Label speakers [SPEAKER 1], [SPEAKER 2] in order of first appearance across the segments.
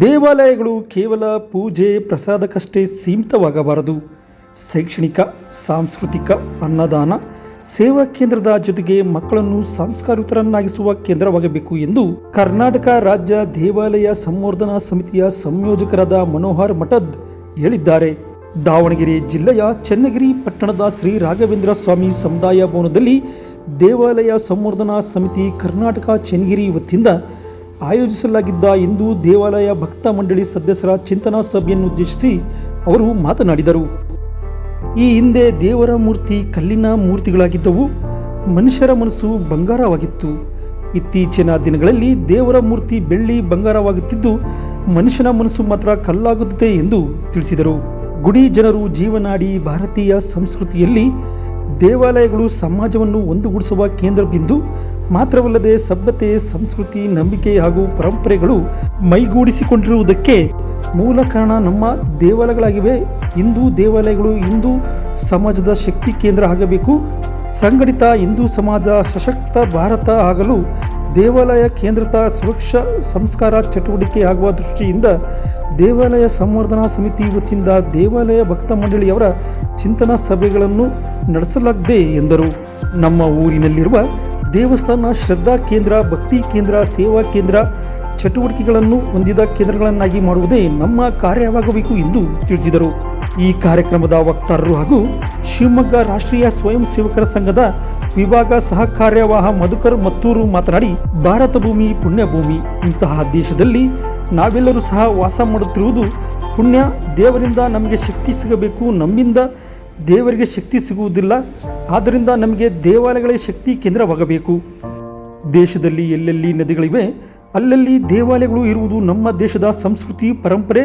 [SPEAKER 1] ದೇವಾಲಯಗಳು ಕೇವಲ ಪೂಜೆ ಪ್ರಸಾದಕ್ಕಷ್ಟೇ ಸೀಮಿತವಾಗಬಾರದು. ಶೈಕ್ಷಣಿಕ, ಸಾಂಸ್ಕೃತಿಕ, ಅನ್ನದಾನ, ಸೇವಾ ಕೇಂದ್ರದ ಜೊತೆಗೆ ಮಕ್ಕಳನ್ನು ಸಂಸ್ಕಾರಿತರನ್ನಾಗಿಸುವ ಕೇಂದ್ರವಾಗಬೇಕು ಎಂದು ಕರ್ನಾಟಕ ರಾಜ್ಯ ದೇವಾಲಯ ಸಂವರ್ಧನಾ ಸಮಿತಿಯ ಸಂಯೋಜಕರಾದ ಮನೋಹರ್ ಮಠದ್ ಹೇಳಿದ್ದಾರೆ. ದಾವಣಗೆರೆ ಜಿಲ್ಲೆಯ ಚನ್ನಗಿರಿ ಪಟ್ಟಣದ ಶ್ರೀ ರಾಘವೇಂದ್ರ ಸ್ವಾಮಿ ಸಮುದಾಯ ಭವನದಲ್ಲಿ ದೇವಾಲಯ ಸಂವರ್ಧನಾ ಸಮಿತಿ ಕರ್ನಾಟಕ ಚನ್ನಗಿರಿ ವತಿಯಿಂದ ಆಯೋಜಿಸಲಾಗಿದ್ದ ಹಿಂದೂ ದೇವಾಲಯ ಭಕ್ತ ಮಂಡಳಿ ಸದಸ್ಯರ ಚಿಂತನಾ ಸಭೆಯನ್ನು ಉದ್ದೇಶಿಸಿ ಅವರು ಮಾತನಾಡಿದರು. ಈ ಹಿಂದೆ ದೇವರ ಮೂರ್ತಿ ಕಲ್ಲಿನ ಮೂರ್ತಿಗಳಾಗಿದ್ದವು. ಮನುಷ್ಯರ ಮನಸ್ಸು ಬಂಗಾರವಾಗಿತ್ತು. ಇತ್ತೀಚಿನ ದಿನಗಳಲ್ಲಿ ದೇವರ ಮೂರ್ತಿ ಬೆಳ್ಳಿ ಬಂಗಾರವಾಗುತ್ತಿದ್ದು, ಮನುಷ್ಯನ ಮನಸ್ಸು ಮಾತ್ರ ಕಲ್ಲಾಗುತ್ತದೆ ಎಂದು ತಿಳಿಸಿದರು. ಗುಡಿ ಜನರು ಜೀವನಾಡಿ ಭಾರತೀಯ ಸಂಸ್ಕೃತಿಯಲ್ಲಿ ದೇವಾಲಯಗಳು ಸಮಾಜವನ್ನು ಒಂದುಗೂಡಿಸುವ ಕೇಂದ್ರ ಬಿಂದು ಮಾತ್ರವಲ್ಲದೆ ಸಭ್ಯತೆ, ಸಂಸ್ಕೃತಿ, ನಂಬಿಕೆ ಹಾಗೂ ಪರಂಪರೆಗಳು ಮೈಗೂಡಿಸಿಕೊಂಡಿರುವುದಕ್ಕೆ ಮೂಲ ಕಾರಣ ನಮ್ಮ ದೇವಾಲಯಗಳಾಗಿವೆ. ಹಿಂದೂ ದೇವಾಲಯಗಳು ಹಿಂದೂ ಸಮಾಜದ ಶಕ್ತಿ ಕೇಂದ್ರ ಆಗಬೇಕು. ಸಂಘಟಿತ ಹಿಂದೂ ಸಮಾಜ, ಸಶಕ್ತ ಭಾರತ ಆಗಲು ದೇವಾಲಯ ಕೇಂದ್ರಿತ ಸುರಕ್ಷಾ ಸಂಸ್ಕಾರ ಚಟುವಟಿಕೆ ಆಗುವ ದೃಷ್ಟಿಯಿಂದ ದೇವಾಲಯ ಸಂವರ್ಧನಾ ಸಮಿತಿ ವತಿಯಿಂದ ದೇವಾಲಯ ಭಕ್ತ ಮಂಡಳಿಯವರ ಚಿಂತನಾ ಸಭೆಗಳನ್ನು ನಡೆಸಲಾಗಿದೆ ಎಂದರು. ನಮ್ಮ ಊರಿನಲ್ಲಿರುವ ದೇವಸ್ಥಾನ ಶ್ರದ್ಧಾ ಕೇಂದ್ರ, ಭಕ್ತಿ ಕೇಂದ್ರ, ಸೇವಾ ಕೇಂದ್ರ ಚಟುವಟಿಕೆಗಳನ್ನು ಹೊಂದಿದ ಕೇಂದ್ರಗಳನ್ನಾಗಿ ಮಾಡುವುದೇ ನಮ್ಮ ಕಾರ್ಯವಾಗಬೇಕು ಎಂದು ತಿಳಿಸಿದರು. ಈ ಕಾರ್ಯಕ್ರಮದ ವಕ್ತಾರರು ಹಾಗೂ ಶಿವಮೊಗ್ಗ ರಾಷ್ಟ್ರೀಯ ಸ್ವಯಂ ಸೇವಕರ ಸಂಘದ ವಿಭಾಗ ಸಹ ಕಾರ್ಯವಾಹ ಮಧುಕರ್ ಮತ್ತೂರು ಮಾತನಾಡಿ, ಭಾರತ ಭೂಮಿ ಪುಣ್ಯ ಭೂಮಿ. ಇಂತಹ ದೇಶದಲ್ಲಿ ನಾವೆಲ್ಲರೂ ಸಹ ವಾಸ ಮಾಡುತ್ತಿರುವುದು ಪುಣ್ಯ. ದೇವರಿಂದ ನಮಗೆ ಶಕ್ತಿ ಸಿಗಬೇಕು. ನಮ್ಮಿಂದ ದೇವರಿಗೆ ಶಕ್ತಿ ಸಿಗುವುದಿಲ್ಲ. ಆದ್ದರಿಂದ ನಮಗೆ ದೇವಾಲಯಗಳೇ ಶಕ್ತಿ ಕೇಂದ್ರವಾಗಬೇಕು. ದೇಶದಲ್ಲಿ ಎಲ್ಲೆಲ್ಲಿ ನದಿಗಳಿವೆ, ಅಲ್ಲಲ್ಲಿ ದೇವಾಲಯಗಳು ಇರುವುದು ನಮ್ಮ ದೇಶದ ಸಂಸ್ಕೃತಿ, ಪರಂಪರೆ,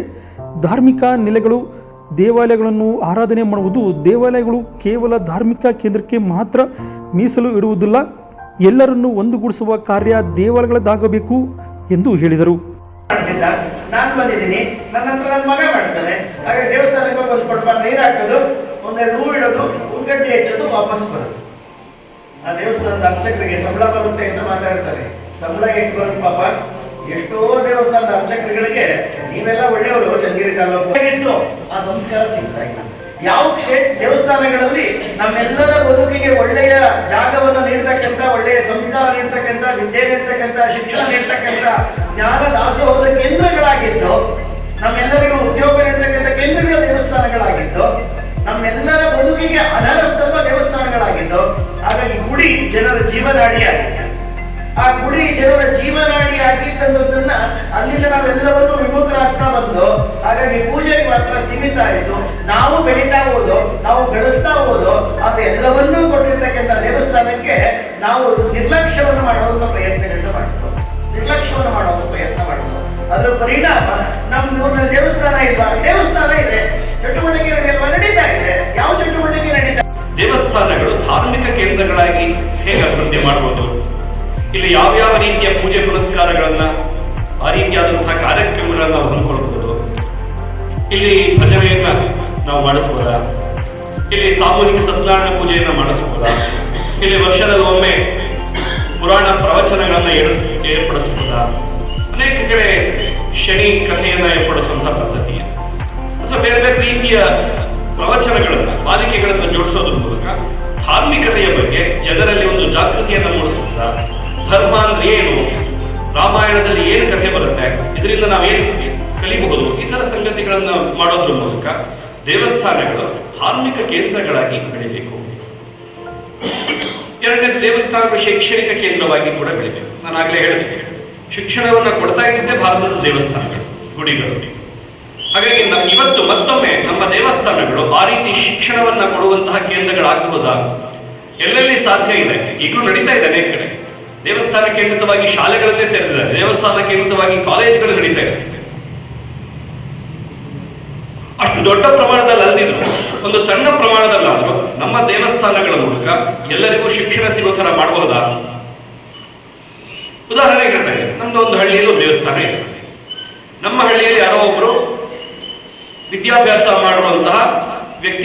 [SPEAKER 1] ಧಾರ್ಮಿಕ ನೆಲೆಗಳು. ದೇವಾಲಯಗಳನ್ನು ಆರಾಧನೆ ಮಾಡುವುದು ದೇವಾಲಯಗಳು ಕೇವಲ ಧಾರ್ಮಿಕ ಕೇಂದ್ರಕ್ಕೆ ಮಾತ್ರ ಮೀಸಲು ಇಡುವುದಿಲ್ಲ. ಎಲ್ಲರನ್ನೂ ಒಂದುಗೂಡಿಸುವ ಕಾರ್ಯ ದೇವಾಲಯಗಳದ್ದಾಗಬೇಕು ಎಂದು ಹೇಳಿದರು.
[SPEAKER 2] ನಾನು ಬಂದಿದ್ದೀನಿ. ನನ್ನ ಹತ್ರ ನನ್ನ ಮಗ ಮಾಡ್ತಾನೆ. ಹಾಗೆ ದೇವಸ್ಥಾನಕ್ಕೆ ಒಂದು ಕೊಡ್ಬ ನೀರು ಹಾಕೋದು ಒಂದೆರಡು ಹೂ ಇಡೋದು ಉದ್ಗಡ್ಡೆ ಹೆಚ್ಚೋದು, ವಾಪಸ್ ಬರೋದು. ಆ ದೇವಸ್ಥಾನದ ಅರ್ಚಕರಿಗೆ ಸಂಬಳ ಬರುತ್ತೆ ಅಂತ ಮಾತಾಡ್ತಾರೆ. ಸಂಬಳ ಎಷ್ಟು ಬರುತ್ತೆ ಪಾಪ? ಎಷ್ಟೋ ದೇವಸ್ಥಾನದ ಅರ್ಚಕರುಗಳಿಗೆ ನೀವೆಲ್ಲ ಒಳ್ಳೆಯವರು ಚಂದಿರಿ ತಾಲೂಕು. ಆ ಸಂಸ್ಕಾರ ಸಿಗ್ತಾ ಇಲ್ಲ. ಯಾವ ಕ್ಷೇತ್ರ ದೇವಸ್ಥಾನಗಳಲ್ಲಿ ನಮ್ಮೆಲ್ಲರ ಬದುಕಿಗೆ ಒಳ್ಳೆಯ ಜಾಗವನ್ನು ನೀಡ್ತಕ್ಕಂಥ, ಒಳ್ಳೆಯ ಸಂಸ್ಕಾರ ನೀಡ್ತಕ್ಕಂಥ, ವಿದ್ಯೆ ನೀಡ್ತಕ್ಕಂಥ, ಶಿಕ್ಷಣ ನೀಡ್ತಕ್ಕಂಥ, ಜ್ಞಾನ ದಾಸೋಹದ ಕೇಂದ್ರಗಳಾಗಿದ್ದು, ನಮ್ಮೆಲ್ಲರಿಗೂ ಉದ್ಯೋಗ ನೀಡ್ತಕ್ಕಂಥ ಕೇಂದ್ರಗಳ ದೇವಸ್ಥಾನಗಳಾಗಿದ್ದು ನಮ್ಮೆಲ್ಲರ ಬದುಕಿಗೆ ಆಧಾರ ಸ್ತಂಭ ದೇವಸ್ಥಾನಗಳಾಗಿದ್ದು ಹಾಗಾಗಿ ಗುಡಿ ಜನರ ಜೀವನಾಡಿಯಾಗಿದೆ. ಆ ಗುಡಿ ಜನರ ಜೀವನಾಡಿ ಆಗಿದ್ದಂಥದ್ದನ್ನ ಅಲ್ಲಿಂದ ನಾವೆಲ್ಲವನ್ನೂ ವಿಮುಖರಾಗ್ತಾ ಬಂದು, ಹಾಗಾಗಿ ಪೂಜೆಗೆ ಮಾತ್ರ ಸೀಮಿತ ಆಯಿತು. ನಾವು ಬೆಳೀತಾ ಹೋದು, ನಾವು ಬೆಳೆಸ್ತಾ ಹೋದು, ಆದ್ರೆ ಎಲ್ಲವನ್ನೂ ಕೊಟ್ಟಿರ್ತಕ್ಕಂಥ ದೇವಸ್ಥಾನಕ್ಕೆ ನಾವು ನಿರ್ಲಕ್ಷ್ಯವನ್ನು ಮಾಡುವಂತ ಪ್ರಯತ್ನಗಳನ್ನು ಮಾಡಿದ್ವು ನಿರ್ಲಕ್ಷ್ಯವನ್ನು ಮಾಡುವಂತ ಪ್ರಯತ್ನ ಮಾಡಿದ್ವು ಅದರ ಪರಿಣಾಮ ನಮ್ದು ದೇವಸ್ಥಾನ ಇಲ್ವಾ? ದೇವಸ್ಥಾನ ಇದೆ. ಚಟುವಟಿಕೆ ನಡೆಯಲ್ವಾ
[SPEAKER 3] ದೇವಸ್ಥಾನಗಳು ಧಾರ್ಮಿಕ ಕೇಂದ್ರಗಳಾಗಿ ಹೇಗೆ ಅಭಿವೃದ್ಧಿ ಮಾಡಬಹುದು ಇಲ್ಲಿ ಯಾವ ಯಾವ ರೀತಿಯ ಪೂಜೆ ಪುರಸ್ಕಾರಗಳನ್ನ ಆ ರೀತಿಯಾದಂತಹ ಕಾರ್ಯಕ್ರಮಗಳನ್ನ ನಾವು ಹಮ್ಮಿಕೊಳ್ಬಹುದು ಇಲ್ಲಿ ಭಜನೆಯನ್ನ ನಾವು ಮಾಡಿಸಬಹುದಾ? ಇಲ್ಲಿ ಸಾಮೂಹಿಕ ಸತ್ಯನಾರಾಯಣ ಪೂಜೆಯನ್ನ ಮಾಡಿಸಬಹುದಾ? ಇಲ್ಲಿ ವರ್ಷದ ಒಮ್ಮೆ ಪುರಾಣ ಪ್ರವಚನಗಳನ್ನ ಏರ್ಸ್, ಏರ್ಪಡಿಸಬಹುದಾ? ಅನೇಕ ಕಡೆ ಶನಿ ಕಥೆಯನ್ನ ಏರ್ಪಡಿಸುವಂತಹ ಪದ್ಧತಿ. ಸೊ ಬೇರೆ ಬೇರೆ ರೀತಿಯ ಪ್ರವಚನಗಳನ್ನ ಬಾಲಿಕೆಗಳನ್ನ ಜೋಡಿಸೋದ್ರ ಮೂಲಕ ಧಾರ್ಮಿಕತೆಯ ಬಗ್ಗೆ ಜನರಲ್ಲಿ ಒಂದು ಜಾಗೃತಿಯನ್ನು ಮೂಡಿಸುತ್ತಾ ಧರ್ಮ ಅಂದ್ರೆ ಏನು? ರಾಮಾಯಣದಲ್ಲಿ ಏನು ಕಥೆ ಬರುತ್ತೆ? ಇದರಿಂದ ನಾವೇನು ಕಲಿಬಹುದು? ಈ ತರ ಸಂಗತಿಗಳನ್ನ ಮಾಡೋದ್ರ ಮೂಲಕ ದೇವಸ್ಥಾನಗಳು ಧಾರ್ಮಿಕ ಕೇಂದ್ರಗಳಾಗಿ ಬೆಳಿಬೇಕು. ಎರಡನೇ ದೇವಸ್ಥಾನಗಳು ಶೈಕ್ಷಣಿಕ ಕೇಂದ್ರವಾಗಿ ಕೂಡ ಬೆಳಿಬೇಕು. ನಾನು ಆಗ್ಲೇ ಹೇಳಿದೆ ಶಿಕ್ಷಣವನ್ನು ಕೊಡ್ತಾ ಇದ್ದಿದ್ದೇ ಭಾರತದ ದೇವಸ್ಥಾನಗಳು, ಗುಡಿಗಳು. ಹಾಗಾಗಿ ಇವತ್ತು ಮತ್ತೊಮ್ಮೆ ನಮ್ಮ ದೇವಸ್ಥಾನಗಳು ಆ ರೀತಿ ಶಿಕ್ಷಣವನ್ನ ಕೊಡುವಂತಹ ಕೇಂದ್ರಗಳಾಗಬಹುದಾ ಎಲ್ಲೆಲ್ಲಿ ಸಾಧ್ಯ ಇದೆ? ಈಗಲೂ ನಡೀತಾ ಇದೆ ಅನೇಕ ಕಡೆ. ದೇವಸ್ಥಾನ ಕೇಂದ್ರಿತವಾಗಿ ಶಾಲೆಗಳನ್ನೇ ತೆರೆದಿದ್ದಾರೆ. ದೇವಸ್ಥಾನ ಕೇಂದ್ರಿತವಾಗಿ ಕಾಲೇಜುಗಳು ನಡೀತಾ ಇದೆ. ಅಷ್ಟು ದೊಡ್ಡ ಪ್ರಮಾಣದಲ್ಲಿ ಅಲ್ಲದಿದ್ರು ಒಂದು ಸಣ್ಣ ಪ್ರಮಾಣದಲ್ಲಾದರೂ ನಮ್ಮ ದೇವಸ್ಥಾನಗಳ ಮೂಲಕ ಎಲ್ಲರಿಗೂ ಶಿಕ್ಷಣ ಸಿಗೋ ತರ ಮಾಡಬಹುದಾ ಉದಾಹರಣೆಗೆ ಹೇಳ್ತಾರೆ ನಮ್ದು ಒಂದು ಹಳ್ಳಿಯಲ್ಲಿ ದೇವಸ್ಥಾನ ಇದೆ. ನಮ್ಮ ಹಳ್ಳಿಯಲ್ಲಿ ಯಾರೋ ಒಬ್ರು ವಿದ್ಯಾಭ್ಯಾಸ ಮಾಡುವಂತಹ ವ್ಯಕ್ತಿ